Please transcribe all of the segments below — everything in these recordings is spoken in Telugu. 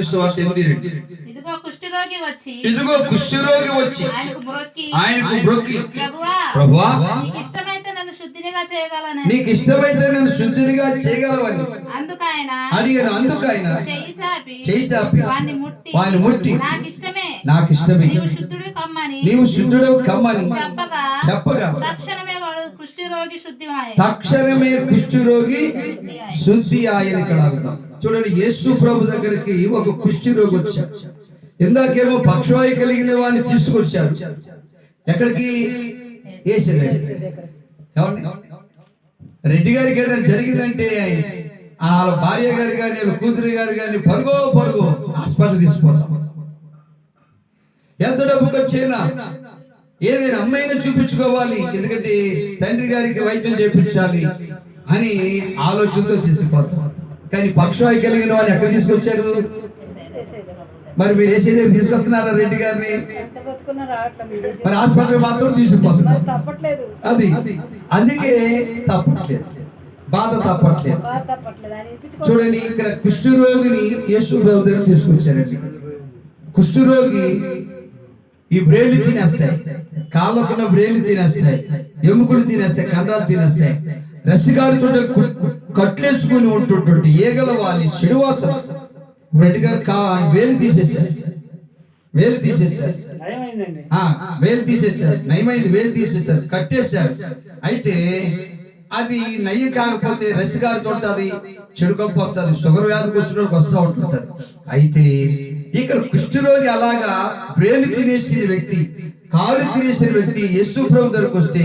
సువార్త ఎనిమిది రెండు ఇదిగో కుష్ఠరోగి వచ్చి. ఇదిగో కుష్ఠరోగి వచ్చి. ఆయనకు బ్రొక్కి. ప్రభువా ప్రభువా నీకు ఇష్టమైతే నన్ను శుద్ధినిగా చేయగలను నీకు ఇష్టమైతే నేను శుద్ధినిగా చేయగలవని. అందుకు ఆయన అడిగాను అందుకు ఆయన చెయ్యి చాపి చేయి చాపి. ముట్టి. వాని ముట్టి. నాకు ఇష్టమే నాకు ఇష్టమే. నీవు శుద్ధుడు కమ్మని. చెప్పగా తక్షణమే వాడు తక్షణమే కుష్ఠరోగి శుద్ధి ఆయన ఇక్కడ చూడండి యేసు ప్రభు దగ్గరికి ఒక కుష్ఠరోగి వచ్చాడు. ఇందాకేమో పక్షవాయు కలిగిన వాడిని తీసుకొచ్చారు ఎక్కడికి? రెడ్డి గారికి ఏదైనా జరిగిందంటే వాళ్ళ భార్య గారు కానీ వాళ్ళ కూతురు గారు కానీ పరుగో పరుగో హాస్పిటల్ తీసుకుపోతాం. ఎంత డబ్బు ఖర్చైనా ఏదైనా అమ్మాయిని చూపించుకోవాలి ఎందుకంటే తండ్రి గారికి వైద్యం చేపించాలి అని ఆలోచనతో తీసుకుపోతాం కానీ పక్షవాయి కలిగిన వాడిని ఎక్కడ తీసుకొచ్చారు? మరి మీరు ఏసీ దగ్గర తీసుకొస్తున్నారా రెడ్డి గారిని? మరి హాస్పిటల్ మాత్రం తీసుకుపోతున్నారు. అది. అందుకే తప్పట్లేదు. బాధ తప్పట్లేదు. చూడండి ఇక్కడ కుష్ఠరోగిని యేసు దగ్గర తీసుకొచ్చారండి. కుష్ఠరోగి ఈ బ్రేళ్ళు తినేస్తాయి. కాళ్ళకున్న బ్రేళ్ళు తినేస్తాయి. ఎముకలు తినేస్తాయి. కండాలు తినేస్తాయి. రసిగారితో కట్లేసుకుని ఉంటుంటుంది. ఏగల వాళ్ళ చెడువాసన రెడ్డి గారు కా వేలు తీసేశారు. వేలు ఆ, వేలు తీసేశారు. నయమైంది. వేలు తీసేశారు. కట్టేశారు. అయితే అది నయ్యి కాకపోతే రసిగారితో ఉంటుంది చెడు కంపు వస్తుంది షుగర్ వ్యాధికి వచ్చిన వస్తూ ఉంటుంటది. అయితే ఇక్కడ కుష్ఠరోగి అలాగా ప్రేమి తినేసిన వ్యక్తి కాళ్ళు తినేసిన వ్యక్తి యస్సు ప్రభు దగ్గరకు వస్తే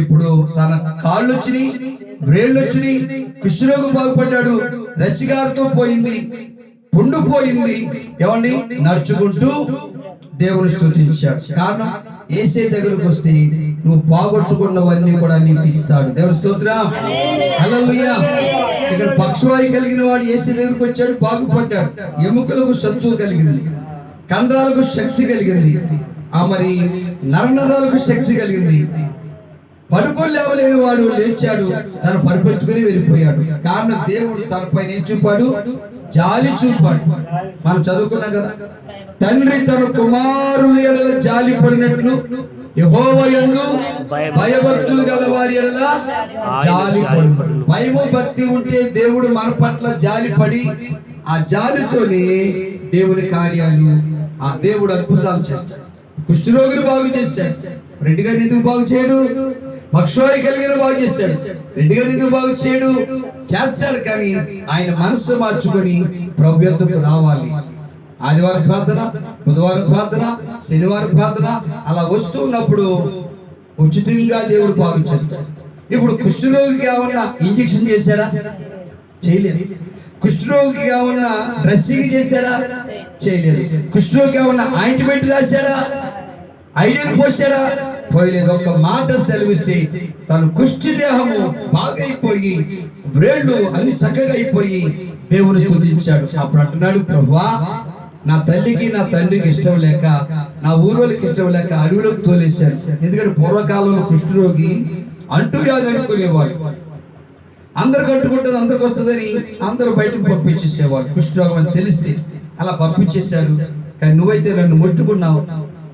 ఇప్పుడు తన కాళ్ళు వచ్చినాయి బ్రేళ్ళు వచ్చినాయి కుష్ఠరోగి బాగుపడ్డాడు రచిగారితో పోయింది పుండు పోయింది ఏమండి? నడుచుకుంటూ దేవుని స్థుతించాడు. కారణం ఏసే దగ్గరకు వస్తే నువ్వు పోగొట్టుకున్నవన్నీ కూడా నీకు ఇస్తాడు. దేవుని స్తోత్రం. హల్లెలూయా. ఇక్కడ పక్షవాయు కలిగిన వాడు ఏసే దగ్గరకు వచ్చాడు బాగుపడ్డాడు. ఎముకలకు సత్తు కలిగింది. కండరాలకు శక్తి కలిగింది. ఆ మరి నరనరాలకు శక్తి కలిగింది. పడుకొని లేవలేని వాడు లేచాడు. తను పరిపెట్టుకుని వెళ్ళిపోయాడు. కారణం దేవుడు తన పైన ఏం చూపాడు? జాలి చూపాడు. మనం చదువుకున్నాం కదా. తండ్రి తన కుమారుని ఎడల జాలి పడినట్లు యహోవయందు భయభక్తులు గల వారి జాలి భయము భక్తి ఉంటే దేవుడు మన పట్ల జాలి పడి ఆ జాలితోనే దేవుని కార్యాలు ఆ దేవుడు అద్భుతాలు చేస్తాడు. కుష్ఠరోగిని బాగు చేశాడు రెడ్డి గారిని ఎందుకు బాగు చేయడు? పక్షవాయి కలిగిన బాగు చేశాడు రెడ్డి గారిని ఎందుకు బాగు చేయడు? చేస్తాడు కానీ ఆయన మనస్సు మార్చుకొని ప్రభు యొద్దకు రావాలి. ఆదివారం ప్రార్థన బుధవారం ప్రార్థన శనివారం ప్రార్థన అలా వస్తూ ఉన్నప్పుడు ఉచితంగా దేవుడు బాగు చేస్తాడు. ఇప్పుడు కుష్ఠరోగికి ఏమన్నా ఇంజెక్షన్ చేశాడా? చేయలేదు. కుష్ఠరోగికి కావున్న డ్రెస్సింగ్ చేశాడా? చేయలేదు. కుష్ఠరోగికి ఏమన్నా ఆయింట్మెంట్ రాశాడా? ఐడియన్ పోసాడా పోయలేదు. ఒక మాట సెలవిస్తే తన కుష్టి దేహము బాగైపోయి బ్రేళ్ళు అన్ని చక్కగా అయిపోయి దేవుని స్థుతించాడు. అప్పుడు అంటున్నాడు ప్రభువా నా తల్లికి నా తండ్రికి ఇష్టం లేక నా ఊరోళ్ళకి ఇష్టం లేక అడవులకు తోలేశాడు ఎందుకంటే పూర్వకాలంలో కుష్ఠరోగి అంటూ వ్యాధి అనుకునేవాడు అందరు కట్టుకుంటుంది అందరికి వస్తుందని అందరూ బయటకు పంపించేసేవాడు కుష్ఠరోగం అని తెలిస్తే అలా పంపించేశాడు. కానీ నువ్వైతే నన్ను ముట్టుకున్నావు.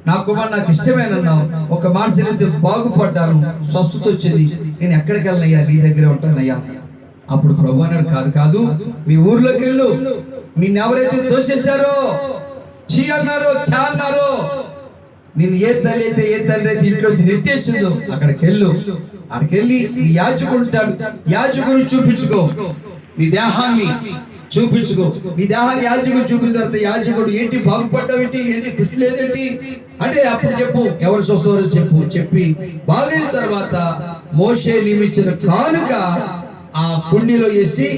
నా కుమార్ నాకు ఇష్టమేనన్నావు ఒక మాట తెలిస్తే బాగుపడ్డాను. స్వస్థత వచ్చింది. నేను ఎక్కడికి వెళ్ళనయ్యా? నీ దగ్గరే ఉంటానయ్యా. అప్పుడు ప్రభు అన్నాడు కాదు కాదు మీ ఊర్లోకి వెళ్ళు. నిన్ను ఎవరైతే దోషేశారో చీ అన్నారో చా అన్నారో నేను ఏ తల్లి అయితే ఏ తల్లి అయితే ఇంట్లో నెట్టేసిందో అక్కడికి వెళ్ళు. అక్కడికి వెళ్ళి నీ యాజకుడు చూపించుకో. నీ దేహాన్ని చూపించుకో. నీ దేహాన్ని యాజకుడు చూపిన తర్వాత యాజకుడు ఏంటి బాగుపడ్డావు ఏంటి? ఏంటి కృష్ణ లేదేంటి? అంటే అప్పుడు చెప్పు. ఎవరు చూస్తారో చెప్పు. చెప్పి బాగైన తర్వాత మోషే నియమించిన కానుక ఆ కుండీలో వేసి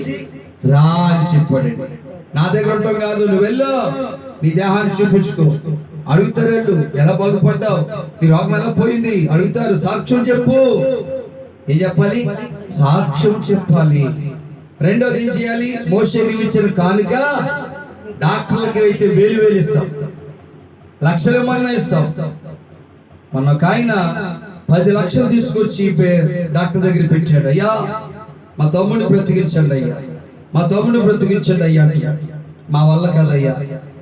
రా అని చెప్పాడు నా దగ్గర ఉంటాం కాదు నువ్వు వెళ్ళు. నీ దేహాన్ని చూపించుకో. అడుగుతారు వెళ్ళు. ఎలా బాగుపడ్డావు? నీ రోగం ఎలా పోయింది? అడుగుతారు. సాక్ష్యం చెప్పు. ఏం చెప్పాలి? సాక్ష్యం చెప్పాలి. రెండోది ఏం చేయాలి? మోసే నియమించిన కానుక డాక్టర్లకి అయితే వేలు వేలు ఇస్తాం. లక్షల మంది ఇస్తాం. మొన్న ఒక ఆయన పది లక్షలు తీసుకొచ్చి డాక్టర్ దగ్గర పెట్టాడు. అయ్యా మా తమ్ముడిని బ్రతికించండి అయ్యా. మా తమ్ముడిని బ్రతికించండి అయ్యా మా వల్ల కాదయ్యా.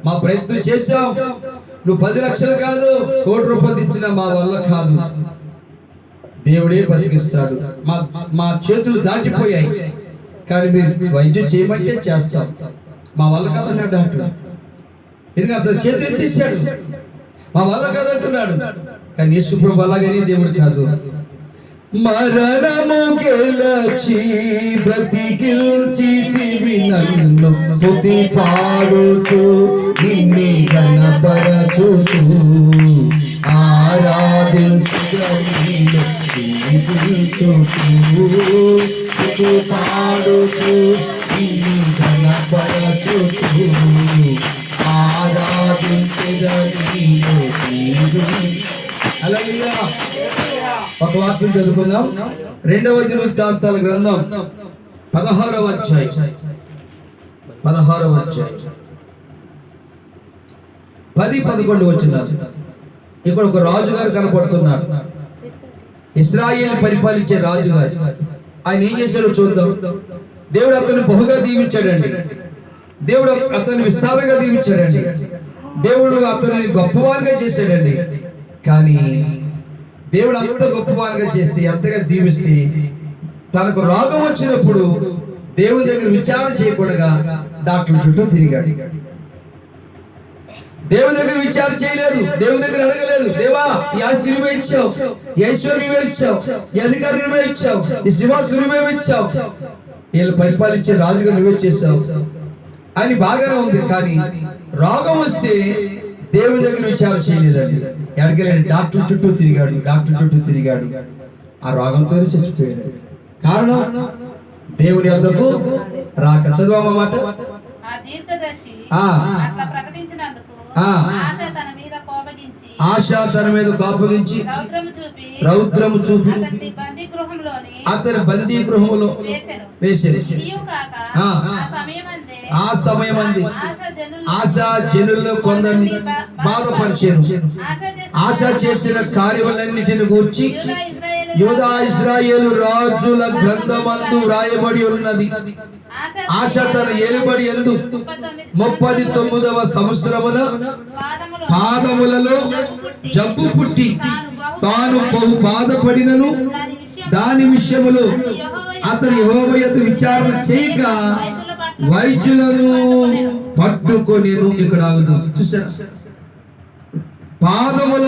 మా ప్రయత్నం చేశాం. నువ్వు పది లక్షలు కాదు కోటి రూపాయలు ఇచ్చిన మా వల్ల కాదు. దేవుడే బతికిస్తాడు మా మా చేతులు దాటిపోయాయి. కానీ మీరు వైద్యం చేయమంటే చేస్తాం. మా వల్ల కాదన్నాడు డాక్టర్. ఎందుకంటే అతను చేతులు తీశాడు మా వల్ల కాదంటున్నాడు. కానీ యేసుప్రభు అలాగని దేవుడు కాదు. మరణము గెలచి బ్రతికిల్చితివి నన్ను. స్థుతి పాడుచు నిన్ని కనపరచుచు ఆరాధించగలిగిన పాడుచు నిన్ని పాడుతూ నిన్నే కనపరచుచు ఆరాధించగలిగిన జీవించు ఒక వాక్యం చదువుకుందాం. రెండవ దినవృత్తాంతాల గ్రంథం పదహారవ అధ్యాయం. పదహారవ అధ్యాయం. పది పదకొండు వచ్చినారు ఇక్కడ ఒక రాజుగారు కనపడుతున్నాడు ఇస్రాయిల్ పరిపాలించే రాజుగారు. ఆయన ఏం చేశాడో చూద్దాం. దేవుడు అతను బహుగా దీవించాడండి. దేవుడు అతను విస్తారంగా దీవించాడండి. దేవుడు అతను గొప్పవారుగా చేశాడండి. కానీ దేవుడు అంత గొప్పవారుగా చేస్తే అంతగా దీవిస్తే తనకు రోగం వచ్చినప్పుడు దేవుని దగ్గర విచారణ చేయకుండా డాక్టర్ చుట్టూ తిరిగాడు. దేవుని దగ్గర విచారణ చేయలేదు. దేవుని దగ్గర అడగలేదు. దేవా ఈ ఆస్తి నువ్వే ఇచ్చావు ఈ ఐశ్వర్యం నువ్వే ఇచ్చావు ఈ అధికారం నువ్వే ఇచ్చావు ఈ సింహాసు నువ్వే ఇచ్చావు వీళ్ళు పరిపాలించే రాజుగా నువ్వే చేసావు అని బాగానే ఉంది కానీ రోగం వస్తే దేవుని దగ్గర విచారణ చేయలేదండి. ఎక్కడికెళ్ళాడు డాక్టర్ చుట్టూ తిరిగాడు. డాక్టర్ చుట్టూ తిరిగాడు. ఆ రోగంతో చచ్చిపోయాడు. కారణం? దేవుని వద్దకు రాక. చదువు మాట? ఆ దీర్ఘదర్శి ఆ. అట్లా ప్రకటించినందుకు ఆ. ఆశ తన మీద కోపగించి ఆశ తన మీద కోపగించి రౌద్రము చూపి అతని బందీ ఇదియు కాక ఆ. ఆ. సమయమంది ఆశ జనులు ఆశ జనుల్లో కొందరిని బాధపరిచాను ఆశ చేసిన కార్యములన్నిటిని గూర్చి యూదా ఇస్రాయేలు రాజుల గ్రంథమందు రాయబడి ఉన్నది. ఆశ తన ఏలుబడి ఎందు ముప్పది తొమ్మిదవ సంవత్సరమున పాదములు పాదములలో జబ్బు పుట్టి తాను బహు బాధపడినను. దాని విషయములు విషయములో అతను యెహోవా విచారణ చేయక వైద్యులను పట్టుకొని ఇక్కడ చూసారా పాదముల